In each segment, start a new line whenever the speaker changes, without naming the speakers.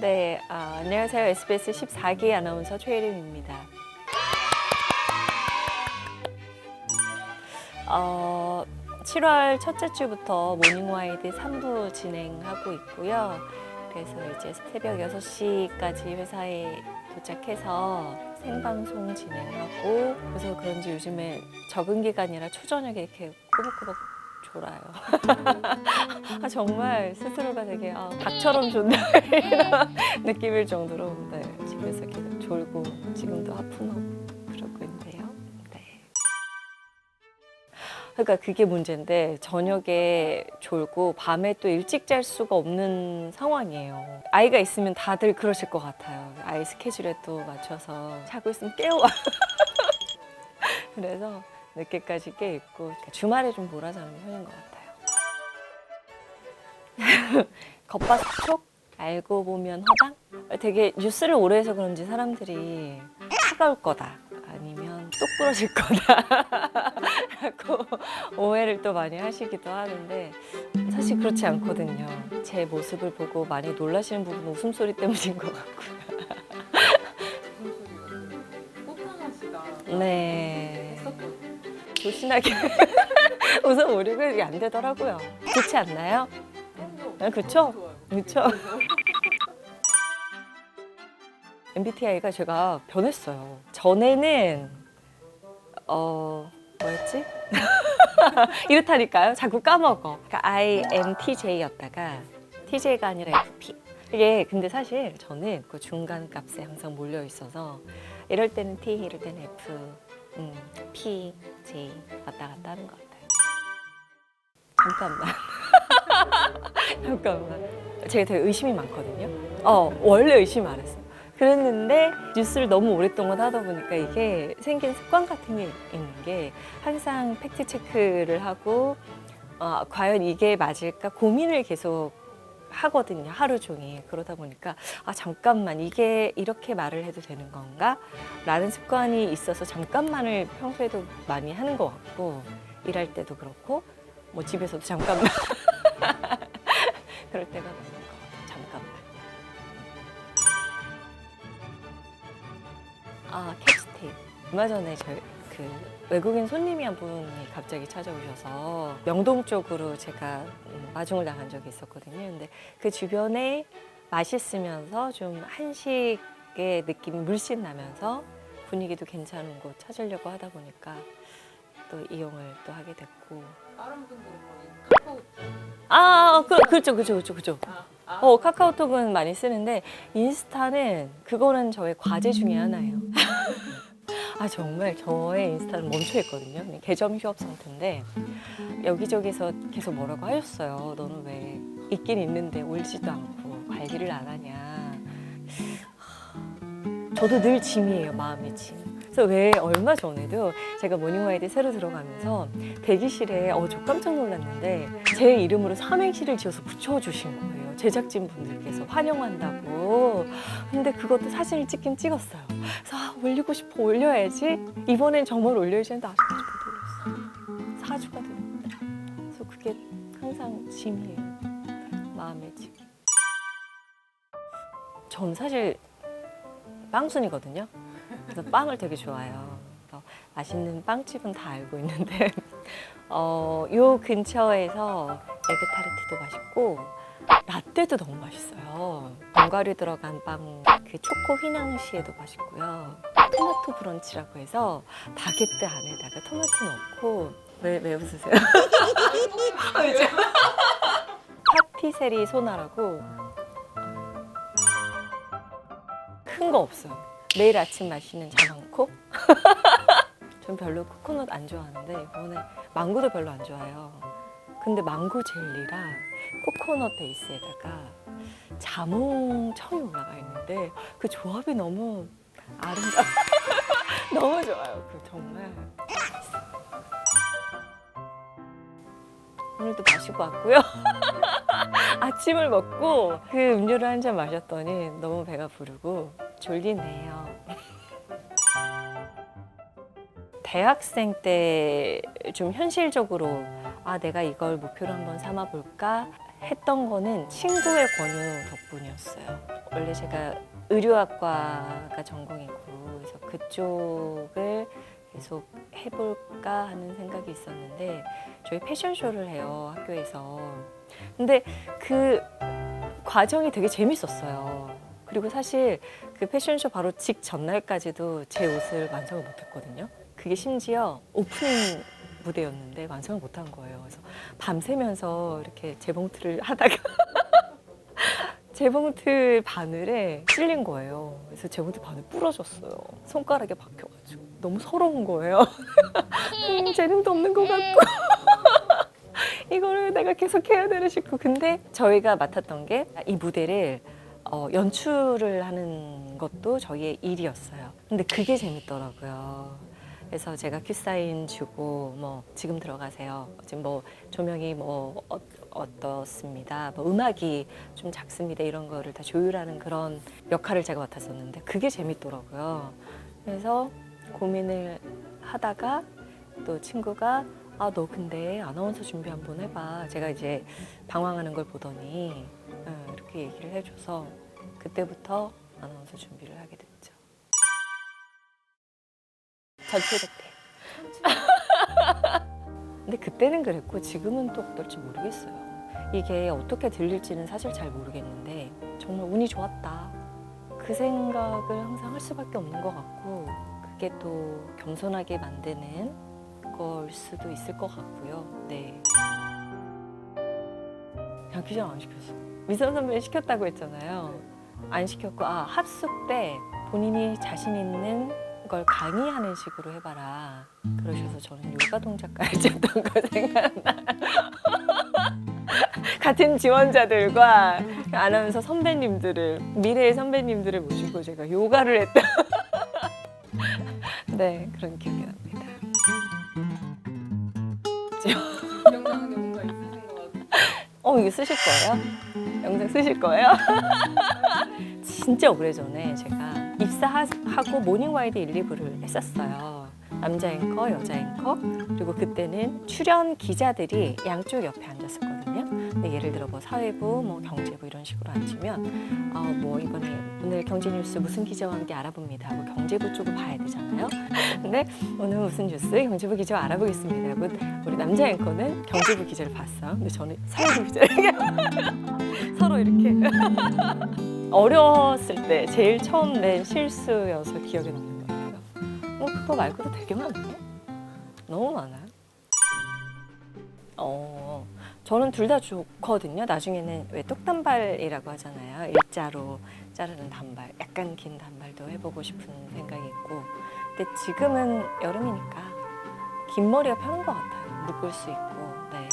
네, 아, 안녕하세요. SBS 14기 아나운서 최혜림입니다. 어, 7월 첫째 주부터 모닝와이드 3부 진행하고 있고요. 그래서 이제 새벽 6시까지 회사에 도착해서 생방송 진행하고 그래서 그런지 요즘에 적응 기간이라 초저녁에 이렇게 꾸벅꾸벅 졸아요. 아, 정말 스스로가 되게 아, 닭처럼 좋네 이런 느낌일 정도로 네, 집에서 계속 졸고 지금도 하품하고 그러고 있는데요. 네. 그러니까 그게 문제인데 저녁에 졸고 밤에 또 일찍 잘 수가 없는 상황이에요. 아이가 있으면 다들 그러실 것 같아요. 아이 스케줄에 또 맞춰서 자고 있으면 깨워. 그래서 늦게까지 깨 있고 그러니까 주말에 좀 몰아자는 편인 것 같아요. 겉바속촉 알고 보면 허당? 되게 뉴스를 오래 해서 그런지 사람들이 차가울 거다 아니면 똑 부러질 거다 라고 오해를 또 많이 하시기도 하는데 사실 그렇지 않거든요. 제 모습을 보고 많이 놀라시는 부분은 웃음소리 때문인 것 같고요. 네. 조신하게 웃어보려고 이게 안 되더라고요. 그렇지 않나요? 아, 그쵸? 그렇죠. MBTI가 제가 변했어요. 전에는 어 뭐였지? 이렇다니까요. 자꾸 까먹어. 그러니까 INTJ였다가 TJ가 아니라 FP. 이게 근데 사실 저는 그 중간 값에 항상 몰려 있어서 이럴 때는 T, 이럴 때는 F, 음, P, J 왔다 갔다 하는 것 같아요. 잠깐만. 잠깐만. 제가 되게 의심이 많거든요. 어, 원래 의심이 많았어. 그랬는데 뉴스를 너무 오랫동안 하다 보니까 이게 생긴 습관 같은 게 있는 게 항상 팩트 체크를 하고 어, 과연 이게 맞을까 고민을 계속 하거든요. 하루 종일. 그러다 보니까 아 잠깐만 이게 이렇게 말을 해도 되는 건가? 라는 습관이 있어서 잠깐만을 평소에도 많이 하는 것 같고 일할 때도 그렇고 뭐 집에서도 잠깐만 그럴 때가 많은 것 같아요. 잠깐만. 아 캡스테이프. 얼마 전에 저희 그 외국인 손님이 한 분이 갑자기 찾아오셔서 명동 쪽으로 제가 음, 마중을 나간 적이 있었거든요. 근데 그 주변에 맛있으면서 좀 한식의 느낌이 물씬 나면서 분위기도 괜찮은 곳 찾으려고 하다 보니까 또 이용을 또 하게 됐고
다른 분들은 거의 카카오.
아, 그, 그렇죠, 그렇죠, 그렇죠, 그렇죠.
아, 아.
어, 카카오톡은 많이 쓰는데 인스타는 그거는 저의 과제 중에 하나예요. 아 정말 저의 인스타는 멈춰 있거든요. 그냥 계정 휴업 상태인데 여기저기서 계속 뭐라고 하셨어요. 너는 왜 있긴 있는데 올지도 않고 관리를 안 하냐. 저도 늘 짐이에요, 마음의 짐. 그래서 왜 얼마 전에도 제가 모닝와이드 새로 들어가면서 대기실에 어, 저 깜짝 놀랐는데 제 이름으로 삼행시를 지어서 붙여주신 거예요. 제작진 분들께서 환영한다고. 근데 그것도 사진을 찍긴 찍었어요. 그래서 아, 올리고 싶어 올려야지. 이번엔 정말 올려야지 했는데 아직까지 못 올렸어요. 사주가 됩니다. 그래서 그게 항상 짐이에요. 마음의 짐. 전 사실 빵순이거든요. 그래서 빵을 되게 좋아해요. 맛있는 빵집은 다 알고 있는데 어, 요 근처에서 에그 타르트도 맛있고 라떼도 너무 맛있어요. 견과류 들어간 빵, 그 초코 휘낭시에도 맛있고요. 토마토 브런치라고 해서 바게트 안에다가 토마토 넣고 왜, 왜 웃으세요? 파티세리 소나라고 큰 거 없어요. 매일 아침 마시는 자망코? 전 별로 코코넛 안 좋아하는데 이번에 망고도 별로 안 좋아해요. 근데 망고 젤리랑 코코넛 베이스에다가 자몽 청이 올라가 있는데 그 조합이 너무 아름다워. 너무 좋아요. 그 정말. 오늘도 마시고 왔고요. 아침을 먹고 그 음료를 한 잔 마셨더니 너무 배가 부르고 졸리네요. 대학생 때 좀 현실적으로 아 내가 이걸 목표로 한번 삼아 볼까 했던 거는 친구의 권유 덕분이었어요. 원래 제가 의료학과가 전공이고 그래서 그쪽을 계속 해볼까 하는 생각이 있었는데 저희 패션쇼를 해요 학교에서. 근데 그 과정이 되게 재밌었어요. 그리고 사실 그 패션쇼 바로 직 전날까지도 제 옷을 완성을 못했거든요. 그게 심지어 오프닝 무대였는데 완성을 못한 거예요. 그래서 밤새면서 이렇게 재봉틀을 하다가 재봉틀 바늘에 찔린 거예요. 그래서 재봉틀 바늘 부러졌어요. 손가락에 박혀가지고 너무 서러운 거예요. 음, 재능도 없는 것 같고 이거를 내가 계속 해야 되나 싶고 근데 저희가 맡았던 게 이 무대를 어, 연출을 하는 것도 저희의 일이었어요. 근데 그게 재밌더라고요. 그래서 제가 큐사인 주고 뭐 지금 들어가세요. 지금 뭐 조명이 뭐 어, 어떻습니다. 뭐 음악이 좀 작습니다. 이런 거를 다 조율하는 그런 역할을 제가 맡았었는데 그게 재밌더라고요. 그래서 고민을 하다가 또 친구가 아 너 근데 아나운서 준비 한번 해봐. 제가 이제 방황하는 걸 보더니 어, 이렇게 얘기를 해줘서 그때부터 아나운서 준비를 하게 됐죠. 전체적 때. 근데 그때는 그랬고 지금은 또 어떨지 모르겠어요. 이게 어떻게 들릴지는 사실 잘 모르겠는데 정말 운이 좋았다. 그 생각을 항상 할 수밖에 없는 것 같고 그게 또 겸손하게 만드는 걸 수도 있을 것 같고요. 네. 야, 기장 안 시켰어. 미선 선배 시켰다고 했잖아요. 안 시켰고, 아, 합숙 때 본인이 자신 있는 걸 강의하는 식으로 해봐라. 그러셔서 저는 요가 동작 가르쳤던 거 생각나요. 같은 지원자들과 아나운서 선배님들을, 미래의 선배님들을 모시고 제가 요가를 했다. 네, 그런 기억이 납니다.
영상에 뭔가 있으신 것 같아요.
어, 이거 쓰실 거예요? 영상 쓰실 거예요? 진짜 오래전에 제가 입사하고 모닝와이드 1, 2부를 했었어요. 남자 앵커, 여자 앵커, 그리고 그때는 출연 기자들이 양쪽 옆에 앉았었거든요. 근데 예를 들어 뭐 사회부, 뭐 경제부 이런 식으로 앉으면 아, 뭐 이번에 오늘 경제 뉴스 무슨 기자와 함께 알아봅니다. 뭐 경제부 쪽을 봐야 되잖아요. 근데 오늘 무슨 뉴스 경제부 기자와 알아보겠습니다. 하고 우리 남자 앵커는 경제부 기자를 봤어요. 근데 저는 사회부 기자를 서로 이렇게 어렸을 때 제일 처음 낸 실수여서 기억에 남는 것 같아요. 뭐 그거 말고도 되게 많네. 너무 많아요. 어, 저는 둘 다 좋거든요. 나중에는 왜 똑단발이라고 하잖아요. 일자로 자르는 단발, 약간 긴 단발도 해보고 싶은 생각이 있고. 근데 지금은 여름이니까 긴 머리가 편한 것 같아요. 묶을 수 있고. 네.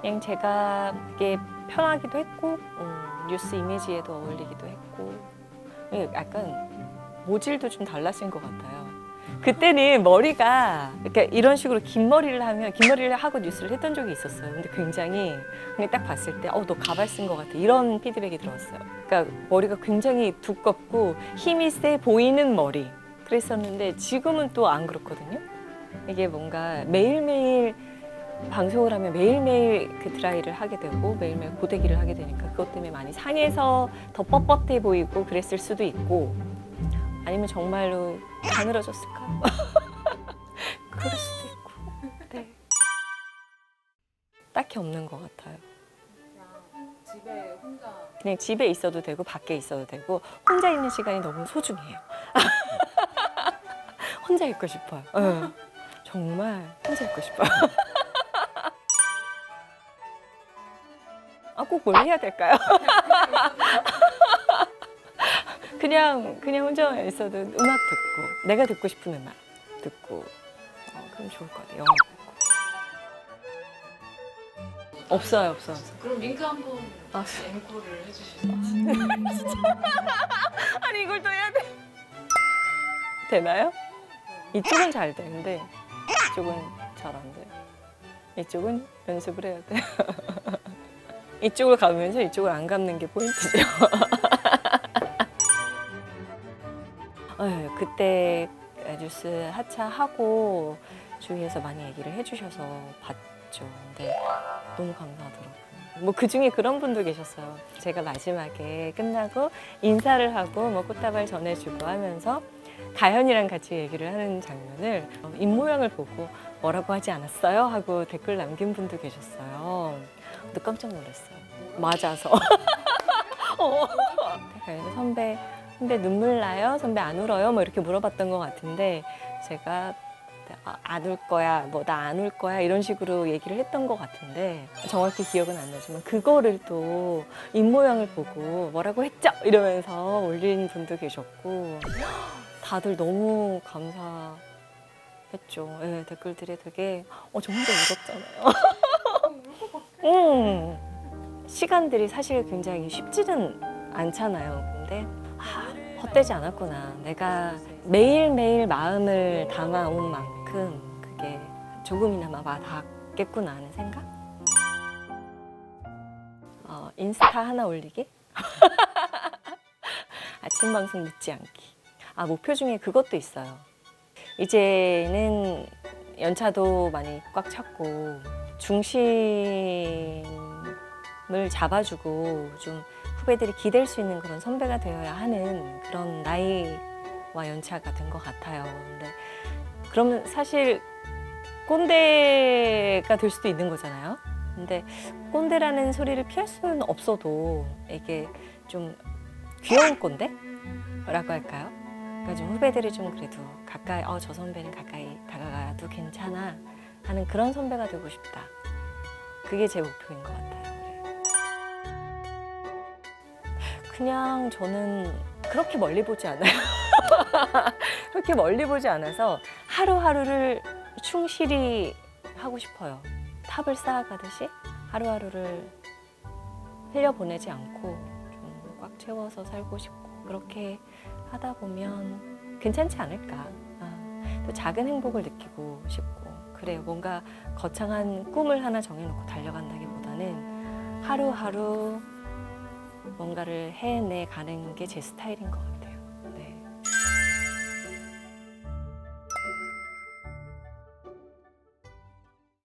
그냥 제가 이게 편하기도 했고 음, 뉴스 이미지에도 어울리기도 했고 이게 약간 모질도 좀 달라진 것 같아요. 그때는 머리가 이렇게 이런 식으로 긴 머리를 하면 긴 머리를 하고 뉴스를 했던 적이 있었어요. 근데 굉장히 그냥 딱 봤을 때, 어, 너 가발 쓴 것 같아. 이런 피드백이 들어왔어요. 그러니까 머리가 굉장히 두껍고 힘이 세 보이는 머리. 그랬었는데 지금은 또 안 그렇거든요. 이게 뭔가 매일매일 방송을 하면 매일매일 그 드라이를 하게 되고 매일매일 고데기를 하게 되니까 그것 때문에 많이 상해서 더 뻣뻣해 보이고 그랬을 수도 있고 아니면 정말로 가늘어졌을까? 그럴 수도 있고 네. 딱히 없는 것 같아요.
그냥 집에 혼자
그냥 집에 있어도 되고 밖에 있어도 되고 혼자 있는 시간이 너무 소중해요. 혼자 있고 싶어요. 응. 정말 혼자 있고 싶어요. 아, 꼭 뭘 해야 될까요? 그냥 그냥 혼자 있어도 음악 듣고 내가 듣고 싶은 음악 듣고 어, 그럼 좋을 것 같아요. 영화 보고. 없어요, 없어요. 없어요.
그럼 링크 한번
아,
앵콜을 해주시죠.
아니 이걸 또 해야 돼. 되나요? 이쪽은 잘 되는데 이쪽은 잘 안 돼요. 이쪽은 연습을 해야 돼. 이쪽을 감으면서 이쪽을 안 감는 게 포인트죠. 어, 그때 뉴스 하차하고 주위에서 많이 얘기를 해주셔서 봤죠. 근데 너무 감사하더라고요. 뭐 그 중에 그런 분도 계셨어요. 제가 마지막에 끝나고 인사를 하고 뭐 꽃다발 전해주고 하면서 가연이랑 같이 얘기를 하는 장면을 어, 입 모양을 보고 뭐라고 하지 않았어요? 하고 댓글 남긴 분도 계셨어요. 근데 깜짝 놀랐어요. 맞아서. 어. 그래서 선배, 선배 눈물 나요? 선배 안 울어요? 뭐 이렇게 물어봤던 것 같은데 제가 아, 안울 거야, 뭐 나 안 울 거야 이런 식으로 얘기를 했던 것 같은데 정확히 기억은 안 나지만 그거를 또 입 모양을 보고 뭐라고 했죠? 이러면서 올린 분도 계셨고 다들 너무 감사했죠. 예, 댓글들이 되게 어, 저 혼자 울었잖아요. 음, 시간들이 사실 굉장히 쉽지는 않잖아요. 근데 아, 헛되지 않았구나. 내가 매일매일 마음을 담아온 만큼 그게 조금이나마 와닿겠구나 하는 생각? 어, 인스타 하나 올리기? 아침 방송 늦지 않기. 아, 목표 중에 그것도 있어요. 이제는 연차도 많이 꽉 찼고 중심을 잡아주고 좀 후배들이 기댈 수 있는 그런 선배가 되어야 하는 그런 나이와 연차가 된 것 같아요. 근데 그러면 사실 꼰대가 될 수도 있는 거잖아요. 근데 꼰대라는 소리를 피할 수는 없어도 이게 좀 귀여운 꼰대라고 할까요? 그러니까 좀 후배들이 좀 그래도 가까이 어 저 선배는 가까이 다가가도 괜찮아 하는 그런 선배가 되고 싶다. 그게 제 목표인 것 같아요. 그냥 저는 그렇게 멀리 보지 않아요. 그렇게 멀리 보지 않아서 하루하루를 충실히 하고 싶어요. 탑을 쌓아가듯이 하루하루를 흘려보내지 않고 좀 꽉 채워서 살고 싶고 그렇게 하다 보면 괜찮지 않을까. 아, 또 작은 행복을 느끼고 싶고 그래요. 뭔가 거창한 꿈을 하나 정해놓고 달려간다기보다는 하루하루 뭔가를 해내 가는 게 제 스타일인 것 같아요.